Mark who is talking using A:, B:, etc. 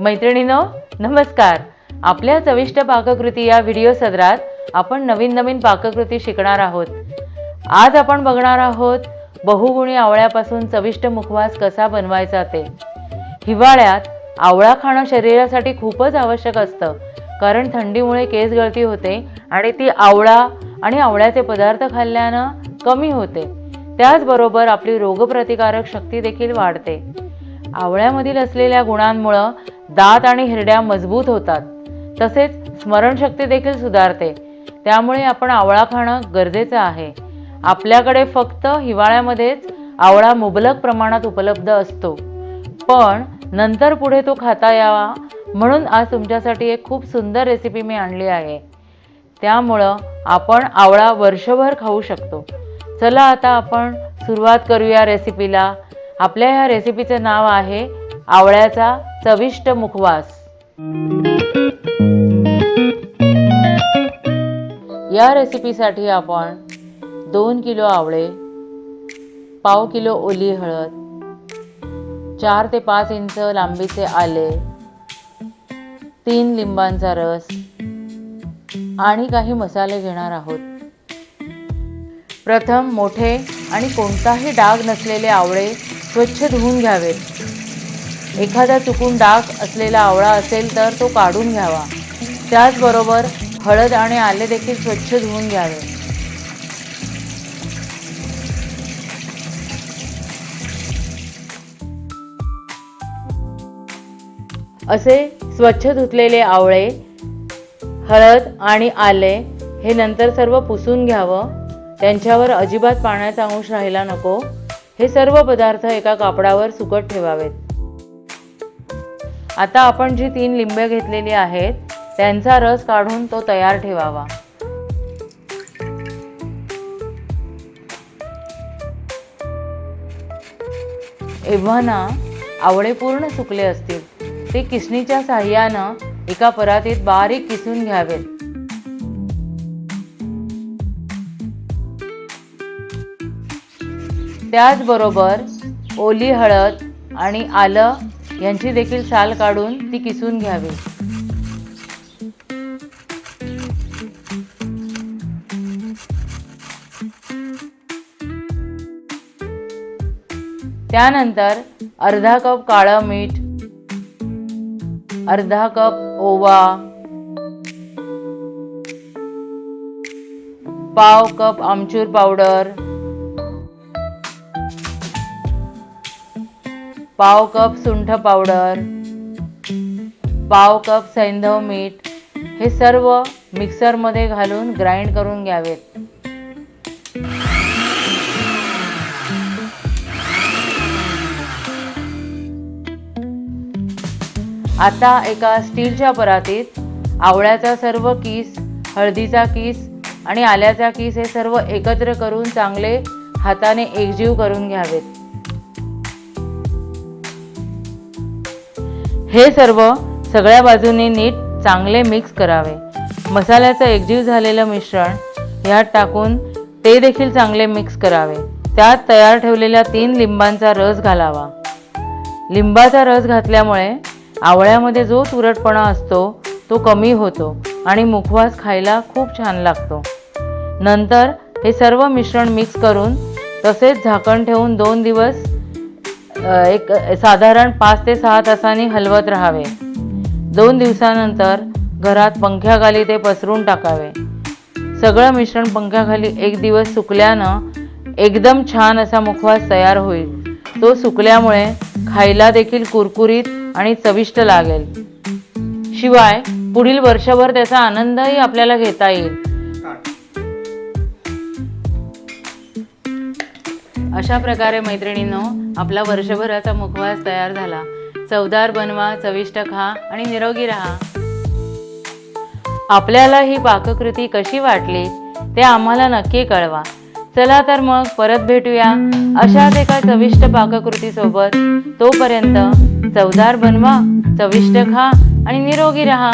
A: मैत्रिणीनो नमस्कार. आपल्या चविष्ट पाककृती या व्हिडिओ सदरात आपण नवीन नवीन पाककृती शिकणार आहोत. आज आपण बघणार आहोत बहुगुणी आवळ्यापासून चविष्ट मुखवास कसा बनवायचा ते. हिवाळ्यात आवळा खाणं शरीरासाठी खूपच आवश्यक असतं कारण थंडीमुळे केस गळती होते आणि ती आवळा आणि आवळ्याचे पदार्थ खाल्ल्यानं कमी होते. त्याचबरोबर आपली रोगप्रतिकारक शक्ती देखील वाढते. आवळ्यामधील असलेल्या गुणांमुळं दात आणि हिरड्या मजबूत होतात. तसेच स्मरणशक्ती देखील सुधारते. त्यामुळे आपण आवळा खाणं गरजेचं आहे. आपल्याकडे फक्त हिवाळ्यामध्येच आवळा मुबलक प्रमाणात उपलब्ध असतो. पण नंतर पुढे तो खाता यावा म्हणून आज तुमच्यासाठी एक खूप सुंदर रेसिपी मी आणली आहे. त्यामुळं आपण आवळा वर्षभर खाऊ शकतो. चला आता आपण सुरुवात करूया रेसिपीला आपल्या ह्या रेसिपीचं नाव आहे आवळ्याचा चविष्ट मुखवास. या रेसिपीसाठी आपण दोन किलो आवळे पाव किलो ओली हळद चार ते पाच इंच लांबीचे आले तीन लिंबांचा रस आणि काही मसाले घेणार आहोत. प्रथम मोठे आणि कोणताही डाग नसलेले आवळे स्वच्छ धुवून घ्यावेत. एखादा चुकून डाग असलेला आवळा असेल तर तो काढून घ्यावा. त्याचबरोबर हळद आणि आले देखील स्वच्छ धुवून घ्यावे. असे स्वच्छ धुतलेले आवळे हळद आणि आले हे नंतर सर्व पुसून घ्यावं. त्यांच्यावर अजिबात पाण्याचा अंश राहिला नको. हे सर्व पदार्थ एका कापडावर सुकट ठेवावेत. आता आपण जी तीन लिंबे घेतलेली आहेत त्यांचा रस काढून तो तयार ठेवावा. एव्हाना आवळे पूर्ण सुकले असतील ते किसणीच्या साह्यानं एका परातीत बारीक किसून घ्यावेत. त्याचबरोबर ओली हळद आणि आलं यांची देखील साल काढून ती किसून घ्यावी. त्यानंतर अर्धा कप काळं मीठ अर्धा कप ओवा पाव कप आमचूर पावडर पाव कप सुंठ पावडर पाव कप सैंधव मीठ हे सर्व मिक्सरमध्ये घालून ग्राइंड करून घ्यावेत. आता एका स्टीलच्या परातीत आवळ्याचा सर्व किस हळदीचा किस आणि आल्याचा किस हे सर्व एकत्र करून चांगले हाताने एकजीव करून घ्यावेत. हे सर्व सगळ्या बाजूने नीट चांगले मिक्स करावे. मसाल्याचं एकजीव झालेलं मिश्रण ह्यात टाकून ते देखील चांगले मिक्स करावे. त्यात तयार ठेवलेल्या तीन लिंबांचा रस घालावा. लिंबाचा रस घातल्यामुळे आवळ्यामध्ये जो तुरटपणा असतो तो कमी होतो आणि मुखवास खायला खूप छान लागतो. नंतर हे सर्व मिश्रण मिक्स करून तसेच झाकण ठेवून दोन दिवस एक साधारण पाच ते सहा तासांनी हलवत राहावे. दोन दिवसानंतर घरात पंख्याखाली ते पसरून टाकावे. सगळं मिश्रण पंख्याखाली एक दिवस सुकल्यानं एकदम छान असा मुखवास तयार होईल. तो सुकल्यामुळे खायला देखील कुरकुरीत आणि चविष्ट लागेल. शिवाय पुढील वर्षभर त्याचा आनंदही आपल्याला घेता येईल. अशा प्रकारे मैत्रिणींनो आपला वर्षभराचा मुखवास तयार झाला. चवदार बनवा चविष्ट खा आणि निरोगी राहा. आपल्याला ही पाककृती कशी वाटली ते आम्हाला नक्की कळवा. चला तर मग परत भेटूया अशाच एका चविष्ट पाककृती सोबत तोपर्यंत चवदार बनवा चविष्ट खा आणि निरोगी राहा.